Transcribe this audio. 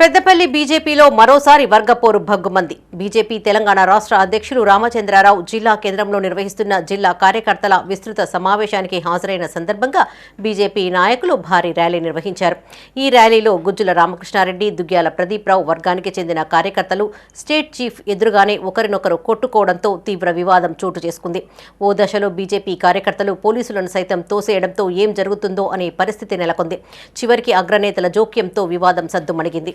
పెద్దపల్లి బీజేపీలో మరోసారి వర్గపోరు భగ్గుమంది. బీజేపీ తెలంగాణ రాష్ట్ర అధ్యక్షులు రామచంద్రారావు జిల్లా కేంద్రంలో నిర్వహిస్తున్న జిల్లా కార్యకర్తల విస్తృత సమావేశానికి హాజరైన సందర్భంగా బీజేపీ నాయకులు భారీ ర్యాలీ నిర్వహించారు. ఈ ర్యాలీలో గుజ్జుల రామకృష్ణారెడ్డి దుగ్గ్యాల ప్రదీప్రావు వర్గానికి చెందిన కార్యకర్తలు స్టేట్ చీఫ్ ఎదురుగానే ఒకరినొకరు కొట్టుకోవడంతో తీవ్ర వివాదం చోటు చేసుకుంది. ఓ దశలో బీజేపీ కార్యకర్తలు పోలీసులను సైతం తోసేయడంతో ఏం జరుగుతుందో అనే పరిస్థితి నెలకొంది. చివరికి అగ్రనేతల జోక్యంతో వివాదం సద్దుమణిగింది.